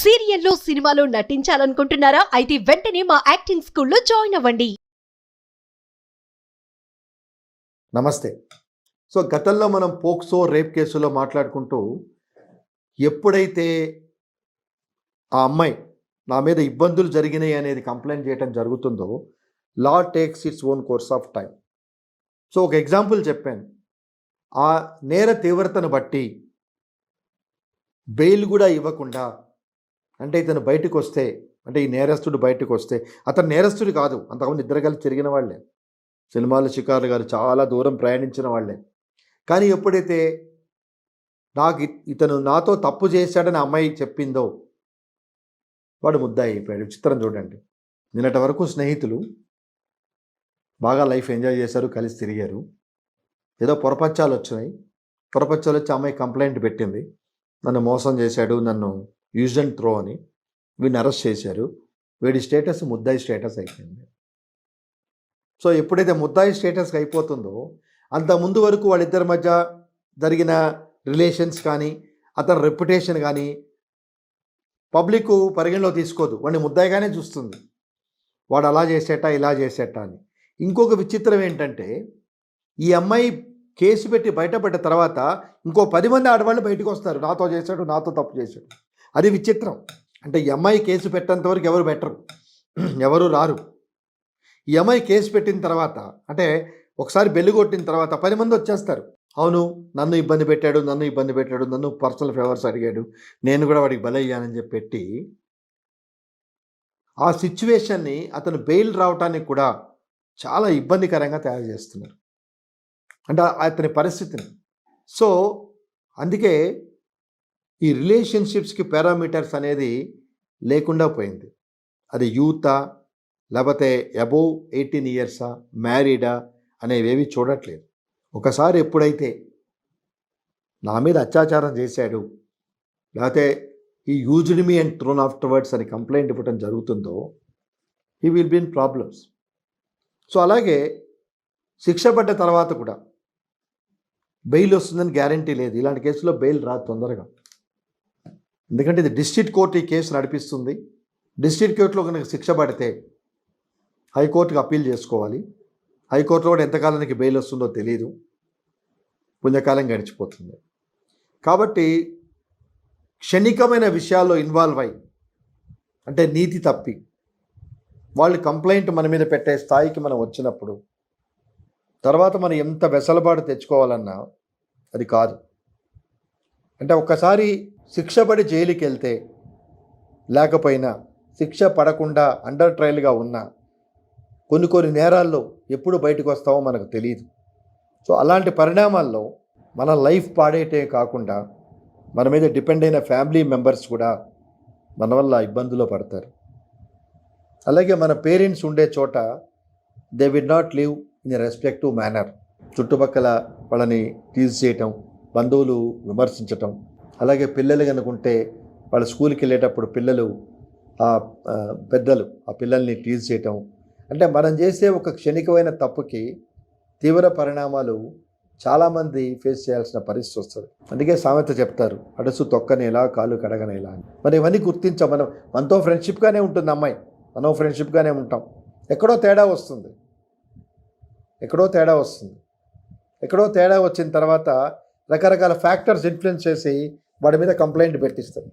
సీరియల్లో సినిమాలో నటించాలనుకుంటున్నారా? అయితే వెంటనే మా యాక్టింగ్ స్కూల్లో జాయిన్ అవ్వండి. నమస్తే. సో గతంలో మనం పోక్సో రేప్ కేసులో మాట్లాడుకుంటూ ఎప్పుడైతే ఆ అమ్మాయి నా మీద ఇబ్బందులు జరిగినాయి అనేది కంప్లైంట్ చేయడం జరుగుతుందో law takes its own course of time so ఒక ఎగ్జాంపుల్ చెప్పాను. ఆ నేర తీవ్రతను బట్టి బెయిల్ కూడా ఇవ్వకుండా అంటే ఇతను బయటకు వస్తే అంటే ఈ నేరస్తుడు బయటకు వస్తే అతను నేరస్తుడు కాదు. అంతకుముందు ఇద్దరు కలిసి తిరిగిన వాళ్ళే. సినిమాల షికారులు గారు చాలా దూరం ప్రయాణించిన వాళ్ళే. కానీ ఎప్పుడైతే నాకు ఇతను నాతో తప్పు చేశాడని అమ్మాయి చెప్పిందో వాడు ముద్ద అయిపోయాడు. చిత్రం చూడండి. నిన్నటి వరకు స్నేహితులు బాగా లైఫ్ ఎంజాయ్ చేశారు కలిసి తిరిగారు. ఏదో పొరపచ్చాలు వచ్చినాయి. పొరపచ్చాలు వచ్చి అమ్మాయి కంప్లైంట్ పెట్టింది. నన్ను మోసం చేశాడు నన్ను యూజ్ అండ్ త్రో అని వీడిని అరెస్ట్ చేశారు. వీడి స్టేటస్ ముద్దాయి స్టేటస్ అయిపోయింది. సో ఎప్పుడైతే ముద్దాయి స్టేటస్ అయిపోతుందో అంత ముందు వరకు వాళ్ళిద్దరి మధ్య జరిగిన రిలేషన్స్ కానీ అతని రెప్యుటేషన్ కానీ పబ్లిక్ పరిగణలో తీసుకోదు. వాడిని ముద్దాయిగానే చూస్తుంది. వాడు అలా చేసేట ఇలా చేసేట అని. ఇంకొక విచిత్రం ఏంటంటే ఈ అమ్మాయి కేసు పెట్టి బయటపడ్డ తర్వాత ఇంకో పది మంది ఆడవాళ్ళు బయటకు వస్తారు. నాతో చేశాడు నాతో తప్పు చేశాడు. అది విచిత్రం. అంటే ఎంఐ కేసు పెట్టేంత వరకు ఎవరు పెట్టరు ఎవరు రారు? ఈ కేసు పెట్టిన తర్వాత అంటే ఒకసారి బెల్లు కొట్టిన తర్వాత పది మంది వచ్చేస్తారు. అవును నన్ను ఇబ్బంది పెట్టాడు నన్ను ఇబ్బంది పెట్టాడు నన్ను పర్సనల్ ఫేవర్స్ అడిగాడు నేను కూడా వాడికి బలయ్యానని చెప్పి పెట్టి ఆ సిచ్యువేషన్ని అతను బెయిల్ రావటానికి కూడా చాలా ఇబ్బందికరంగా తయారు చేస్తున్నారు. అంటే అతని పరిస్థితిని. సో అందుకే ఈ రిలేషన్షిప్స్కి పారామీటర్స్ అనేది లేకుండా పోయింది. అది యూతా లేకపోతే అబోవ్ ఎయిటీన్ ఇయర్సా మ్యారీడా అనేవేవి చూడట్లేదు. ఒకసారి ఎప్పుడైతే నా మీద అత్యాచారం చేశాడు లేకపోతే ఈ used me and thrown afterwards అని కంప్లైంట్ ఇవ్వడం జరుగుతుందో ఈ విల్ బీన్ ప్రాబ్లమ్స్. సో అలాగే శిక్ష పడ్డ తర్వాత కూడా బెయిల్ వస్తుందని గ్యారంటీ లేదు. ఇలాంటి కేసులో బెయిల్ రాదు తొందరగా. ఎందుకంటే ఇది డిస్ట్రిక్ట్ కోర్టు ఈ కేసు నడిపిస్తుంది. డిస్ట్రిక్ట్ కోర్టులో కనుక శిక్ష పడితే హైకోర్టుకు అప్పీల్ చేసుకోవాలి. హైకోర్టులో కూడా ఎంతకాలానికి బెయిల్ వస్తుందో తెలియదు పుణ్యకాలం గడిచిపోతుంది. కాబట్టి క్షణికమైన విషయాల్లో ఇన్వాల్వ్ అయ్యి అంటే నీతి తప్పి వాళ్ళు కంప్లైంట్ మన మీద పెట్టే స్థాయికి మనం వచ్చినప్పుడు తర్వాత మనం ఎంత వెసలుబాటు తెచ్చుకోవాలన్నా అది కాదు. అంటే ఒక్కసారి శిక్షపడి జైలుకెళ్తే జైలుకి వెళ్తే లేకపోయినా శిక్ష పడకుండా అండర్ ట్రయల్గా ఉన్నా కొన్ని కొన్ని నేరాల్లో ఎప్పుడు బయటకు వస్తామో మనకు తెలియదు సో అలాంటి పరిణామాల్లో మన లైఫ్ పాడేటే కాకుండా మన మీద డిపెండ్ అయిన ఫ్యామిలీ మెంబర్స్ కూడా మన వల్ల ఇబ్బందులో పడతారు. అలాగే మన పేరెంట్స్ ఉండే చోట they did not live in respective manner చుట్టుపక్కల వాళ్ళని టీజ్ చేయటం బంధువులు విమర్శించటం అలాగే పిల్లలు కనుకుంటే వాళ్ళ స్కూల్కి వెళ్ళేటప్పుడు పిల్లలు ఆ పెద్దలు ఆ పిల్లల్ని టీజ్ చేయటం. అంటే మనం చేసే ఒక క్షణికమైన తప్పుకి తీవ్ర పరిణామాలు చాలామంది ఫేస్ చేయాల్సిన పరిస్థితి వస్తుంది. అందుకే సామెత చెప్తారు అడుసు తొక్కనేలా కాలు కడగనేలా అని. మరి ఇవన్నీ గుర్తించాం. మనం మనతో ఫ్రెండ్షిప్గానే ఉంటుంది అమ్మాయి. మనం ఫ్రెండ్షిప్గానే ఉంటాం. ఎక్కడో తేడా వస్తుంది. ఎక్కడో తేడా వస్తుంది. ఎక్కడో తేడా వచ్చిన తర్వాత రకరకాల ఫ్యాక్టర్స్ ఇన్ఫ్లుయెన్స్ చేసి వాడి మీద కంప్లైంట్ పెట్టిస్తారు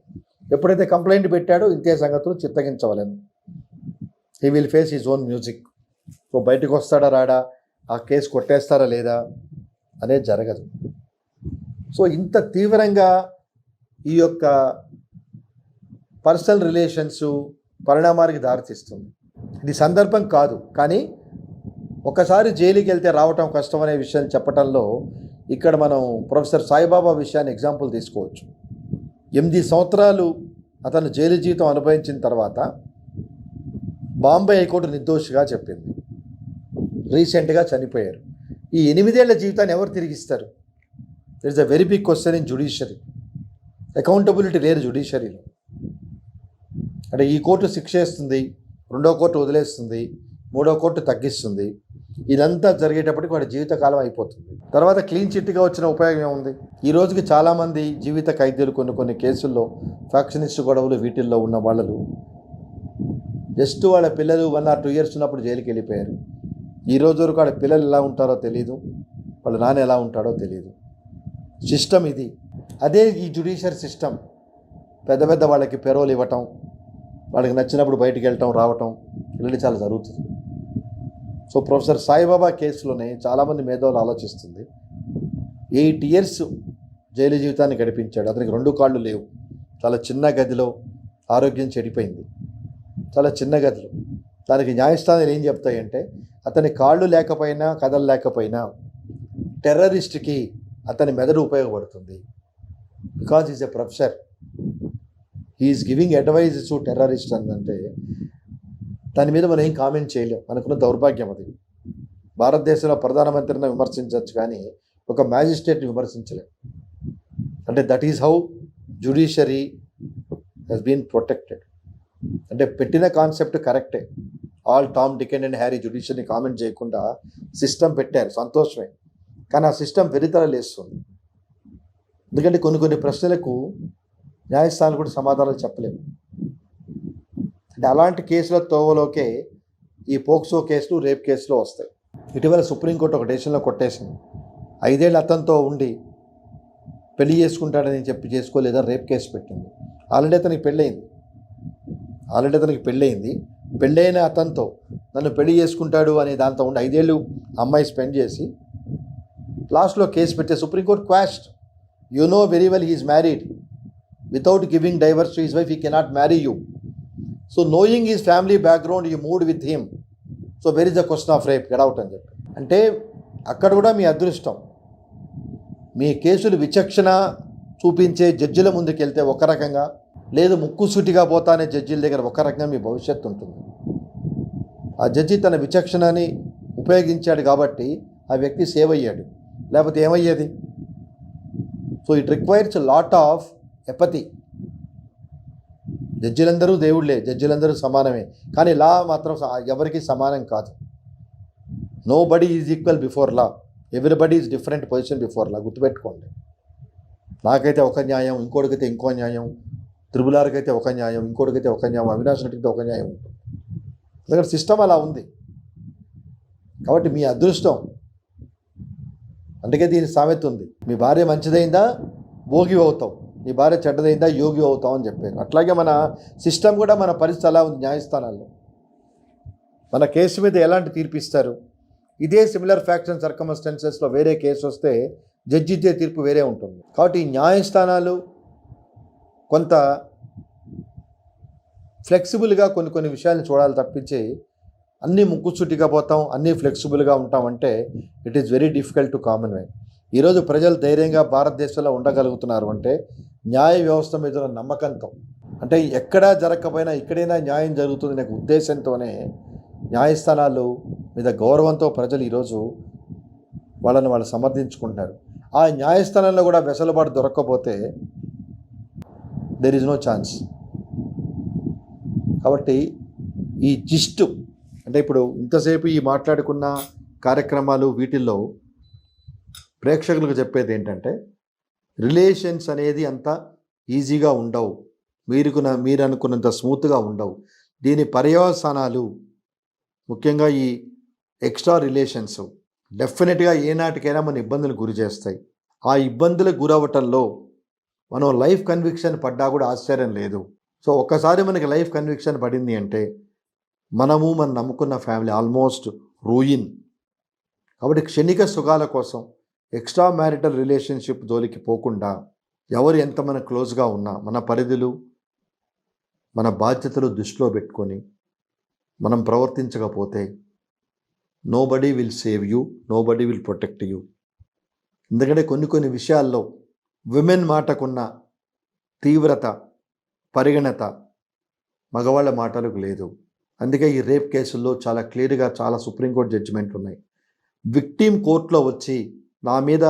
ఎప్పుడైతే కంప్లైంట్ పెట్టాడో ఇంతే సంగతులు చిత్తగించవలేము he will face his own music so బయటకు వస్తాడా రాడా? ఆ కేసు కొట్టేస్తారా లేదా? అనేది జరగదు. సో ఇంత తీవ్రంగా ఈ యొక్క పర్సనల్ రిలేషన్స్ పరిణామానికి దారితీస్తుంది. ఇది సందర్భం కాదు. కానీ ఒకసారి జైలుకి వెళ్తే రావటం కష్టం అనే విషయం చెప్పడంలో ఇక్కడ మనం ప్రొఫెసర్ సాయిబాబా విషయాన్ని ఎగ్జాంపుల్ తీసుకోవచ్చు. ఎనిమిది సంవత్సరాలు అతను జైలు జీవితం అనుభవించిన తర్వాత బాంబే హైకోర్టు నిర్దోషిగా చెప్పింది. రీసెంట్గా చనిపోయారు. ఈ ఎనిమిదేళ్ళ జీవితాన్ని ఎవరు తిరిగిస్తారు? There is a very big question in judiciary accountability లేదు జుడిషియరీలో అంటే ఈ కోర్టు శిక్ష వేస్తుంది రెండో కోర్టు వదిలేస్తుంది మూడో కోర్టు తగ్గిస్తుంది. ఇదంతా జరిగేటప్పటికి వాడి జీవితకాలం అయిపోతుంది. తర్వాత క్లీన్ చిట్గా వచ్చిన ఉపయోగం ఏముంది? ఈ రోజుకి చాలామంది జీవిత ఖైదీలు కొన్ని కొన్ని కేసుల్లో ఫ్యాక్షనిస్ట్ గొడవలు వీటిల్లో ఉన్న వాళ్ళు జస్ట్ వాళ్ళ పిల్లలు వన్ ఆర్ టూ ఇయర్స్ ఉన్నప్పుడు జైలుకి వెళ్ళిపోయారు. ఈ రోజు వరకు వాళ్ళ పిల్లలు ఎలా ఉంటారో తెలియదు వాళ్ళ నాన్న ఎలా ఉంటాడో తెలియదు సిస్టమ్ ఇది. అదే ఈ జుడిషియర్ సిస్టమ్ పెద్ద పెద్ద వాళ్ళకి పెరోలు ఇవ్వటం వాళ్ళకి నచ్చినప్పుడు బయటికి వెళ్ళటం రావటం ఇలాంటి చాలా జరుగుతుంది. సో ప్రొఫెసర్ సాయిబాబా కేసులోనే చాలామంది మేధావులు ఆలోచిస్తుంది. ఎయిట్ ఇయర్స్ జైలు జీవితాన్ని గడిపించాడు. అతనికి రెండు కాళ్ళు లేవు. చాలా చిన్న గదిలో ఆరోగ్యం చెడిపోయింది. చాలా చిన్న గదిలో. దానికి న్యాయస్థానాలు ఏం చెప్తాయంటే అతని కాళ్ళు లేకపోయినా కథలు లేకపోయినా టెర్రరిస్ట్కి అతని మెదడు ఉపయోగపడుతుంది. Because is a professor. He's giving advice to terrorist అంటే దాని మీద మనం ఏం కామెంట్ చేయలేం. మనకున్న దౌర్భాగ్యం అది. భారతదేశంలో ప్రధానమంత్రిని విమర్శించవచ్చు కానీ ఒక మ్యాజిస్ట్రేట్ని విమర్శించలేం. అంటే that is how judiciary has been protected అంటే పెట్టిన కాన్సెప్ట్ కరెక్టే all Tom Dick and and Harry జ్యుడిషియర్ని comment చేయకుండా సిస్టమ్ పెట్టారు. సంతోషమే. కానీ ఆ సిస్టమ్ వెరితల లేస్తుంది. ఎందుకంటే కొన్ని కొన్ని ప్రశ్నలకు న్యాయస్థానాలు కూడా సమాధానాలు చెప్పలేము అంటే అలాంటి కేసుల తోవలోకే ఈ పోక్సో కేసులు రేప్ కేసులు వస్తాయి. ఇటీవల సుప్రీంకోర్టు ఒక డెసిషన్లో కొట్టేసింది. ఐదేళ్ళు అతనితో ఉండి పెళ్ళి చేసుకుంటాడని చెప్పి చేసుకోలేదా? రేప్ కేసు పెట్టింది. ఆల్రెడీ అతనికి పెళ్ళయింది. ఆల్రెడీ అతనికి పెళ్ళయింది. పెళ్ళైన అతనితో నన్ను పెళ్ళి చేసుకుంటాడు అనే దాంతో ఉండి ఐదేళ్ళు అమ్మాయి స్పెండ్ చేసి లాస్ట్లో కేసు పెట్టే supreme court క్వాస్ట్ you know very well he's married without giving divorce to his wife he cannot marry you so knowing is family background you moved with him so where is the question of rape get out అని చెప్పి అంటే అక్కడ కూడా మీ అదృష్టం. మీ కేసులు విచక్షణ చూపించే జడ్జిల ముందుకు వెళ్తే ఒక రకంగా లేదు ముక్కుసూటిగా పోతానే జడ్జిల దగ్గర ఒక రకంగా మీ భవిష్యత్తు ఉంటుంది. ఆ జడ్జి తన విచక్షణని ఉపయోగించాడు కాబట్టి ఆ వ్యక్తి సేవ్ అయ్యాడు. లేకపోతే ఏమయ్యేది? So it requires lot of empathy జడ్జిలందరూ దేవుళ్ళే జడ్జిలందరూ సమానమే. కానీ లా మాత్రం ఎవరికి సమానం కాదు. Nobody is equal before law everybody is different position before law గుర్తుపెట్టుకోండి. నాకైతే ఒక న్యాయం ఇంకోటికైతే ఇంకో న్యాయం త్రిబులారికైతే ఒక న్యాయం ఇంకోటికైతే ఒక న్యాయం అవినాష్ రెడ్డికి ఒక న్యాయం ఉంటుంది. ఎందుకంటే సిస్టమ్ అలా ఉంది. కాబట్టి మీ అదృష్టం. అందుకే దీని సామెత ఉంది. మీ భార్య మంచిదైందా? భోగి అవుతావు. నీ భార్య చెడ్డదైందా? యోగి అవుతావు అని చెప్పారు అట్లాగే మన సిస్టమ్ కూడా మన పరిస్థితి అలా ఉంది న్యాయస్థానాల్లో. మన కేసు మీద ఎలాంటి తీర్పు ఇస్తారు ఇదే సిమిలర్ ఫ్యాక్ట్స్ అండ్ సర్కమ్స్టెన్సెస్లో వేరే కేసు వస్తే జడ్జి ఇచ్చే తీర్పు వేరే ఉంటుంది. కాబట్టి ఈ న్యాయస్థానాలు కొంత ఫ్లెక్సిబుల్గా కొన్ని కొన్ని విషయాలను చూడాలి తప్పించి అన్నీ ముక్కుచుట్టిగా పోతాం అన్నీ ఫ్లెక్సిబుల్గా ఉంటాం అంటే it is very difficult to common way ఈరోజు ప్రజలు ధైర్యంగా భారతదేశంలో ఉండగలుగుతున్నారు అంటే న్యాయ వ్యవస్థ మీద ఉన్న నమ్మకంతో. అంటే ఎక్కడా జరగకపోయినా ఇక్కడైనా న్యాయం జరుగుతుంది అనే ఉద్దేశంతోనే న్యాయస్థానాలు మీద గౌరవంతో ప్రజలు ఈరోజు వాళ్ళని వాళ్ళు సమర్థించుకుంటున్నారు. ఆ న్యాయస్థానంలో కూడా వెసులుబాటు దొరక్కపోతే దెర్ ఇస్ నో ఛాన్స్ కాబట్టి ఈ జిస్టు అంటే ఇప్పుడు ఇంతసేపు ఈ మాట్లాడుకున్న కార్యక్రమాలు వీటిల్లో ప్రేక్షకులకు చెప్పేది ఏంటంటే రిలేషన్స్ అనేది అంత ఈజీగా ఉండవు. మీరు మీరు అనుకున్నంత స్మూత్గా ఉండవు. దీని పర్యవసానాలు ముఖ్యంగా ఈ ఎక్స్ట్రా రిలేషన్స్ డెఫినెట్గా ఏనాటికైనా మన ఇబ్బందులు గురి చేస్తాయి. ఆ ఇబ్బందులకు గురవటంలో మనం లైఫ్ కన్విక్షన్ పడ్డా కూడా ఆశ్చర్యం లేదు. సో ఒక్కసారి మనకి లైఫ్ కన్విక్షన్ పడింది అంటే మనము మనం నమ్ముకున్న ఫ్యామిలీ ఆల్మోస్ట్ రూయిన్. కాబట్టి క్షణిక సుఖాల కోసం ఎక్స్ట్రా మ్యారిటల్ రిలేషన్షిప్ జోలికి పోకుండా ఎవరు ఎంత మన క్లోజ్గా ఉన్నా మన పరిధులు మన బాధ్యతలు దృష్టిలో పెట్టుకొని మనం ప్రవర్తించకపోతే nobody will save you nobody will protect you ఎందుకంటే కొన్ని కొన్ని విషయాల్లో విమెన్ మాటకున్న తీవ్రత పరిగణత మగవాళ్ళ మాటలకు లేదు. అందుకే ఈ రేప్ కేసుల్లో చాలా క్లియర్గా చాలా సుప్రీంకోర్టు జడ్జిమెంట్ ఉన్నాయి. విక్టీమ్ కోర్టులో వచ్చి నా మీద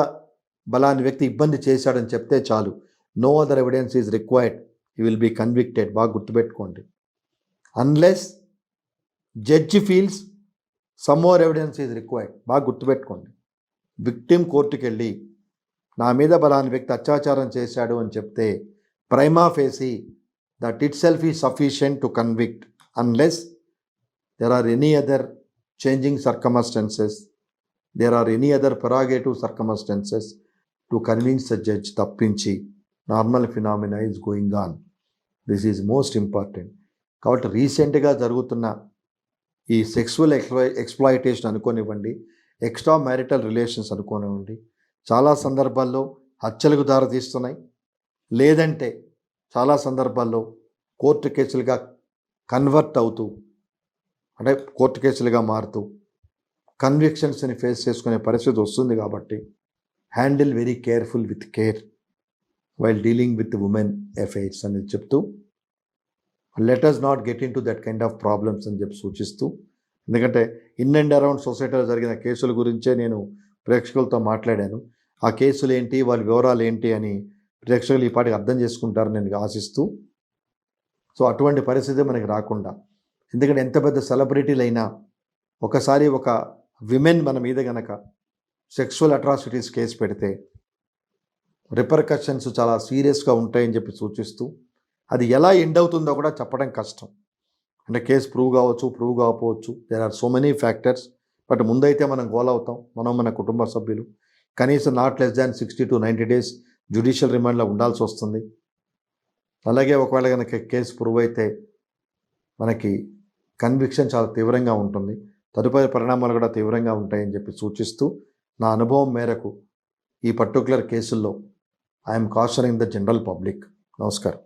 బలాన్ని వ్యక్తి ఇబ్బంది చేశాడని చెప్తే చాలు. No other evidence is required you will be convicted బాగా గుర్తుపెట్టుకోండి. Unless judge feels some more evidence is required బాగా గుర్తుపెట్టుకోండి. విక్టిమ్ కోర్టుకెళ్ళి నా మీద బలాన్ని వ్యక్తి అత్యాచారం చేశాడు అని చెప్తే prima facie that itself is sufficient to convict unless there are any other changing circumstances there are any other prerogative circumstances to convince the judge తప్పించి normal phenomena is going on this is most important కాబట్టి రీసెంట్గా జరుగుతున్న ఈ sexual ఎక్స్ప్లా exploitation అనుకోనివ్వండి extra marital relations అనుకోనివ్వండి చాలా సందర్భాల్లో హత్యలకు దారితీస్తున్నాయి. లేదంటే చాలా సందర్భాల్లో కోర్టు కేసులుగా కన్వర్ట్ అవుతూ అంటే కోర్టు కేసులుగా మారుతూ కన్విక్షన్స్ని ఫేస్ చేసుకునే పరిస్థితి వస్తుంది కాబట్టి handle very careful with care while dealing with women affairs అనేది చెప్తూ letters not get into that kind of problems అని చెప్పి సూచిస్తూ ఎందుకంటే ఇన్ అండ్ అరౌండ్ సొసైటీలో జరిగిన కేసుల గురించే నేను ప్రేక్షకులతో మాట్లాడాను. ఆ కేసులు ఏంటి వాళ్ళ వివరాలు ఏంటి అని ప్రేక్షకులు ఈ పాటికి అర్థం చేసుకుంటారని నేను ఆశిస్తూ సో అటువంటి పరిస్థితి మనకి రాకుండా ఎందుకంటే ఎంత పెద్ద సెలబ్రిటీలు అయినా ఒకసారి ఒక విమెన్ మన మీద గనక సెక్సువల్ అట్రాసిటీస్ కేసు పెడితే రిపర్కషన్స్ చాలా సీరియస్గా ఉంటాయని చెప్పి సూచిస్తూ అది ఎలా ఎండ్ అవుతుందో కూడా చెప్పడం కష్టం. అంటే కేసు ప్రూవ్ కావచ్చు ప్రూవ్ కాకపోవచ్చు. There are so many factors but ముందైతే మనం గోల్ అవుతాం. మనం మన కుటుంబ సభ్యులు. కనీసం not less than sixty to ninety days judicial రిమాండ్లో ఉండాల్సి వస్తుంది. అలాగే ఒకవేళ కనుక కేసు ప్రూవ్ అయితే మనకి కన్విక్షన్ చాలా తీవ్రంగా ఉంటుంది. తదుపరి పరిణామాలు కూడా తీవ్రంగా ఉంటాయని చెప్పి సూచిస్తూ నా అనుభవం మేరకు ఈ పర్టికులర్ కేసుల్లో I'm cautioning the general public. నమస్కారం.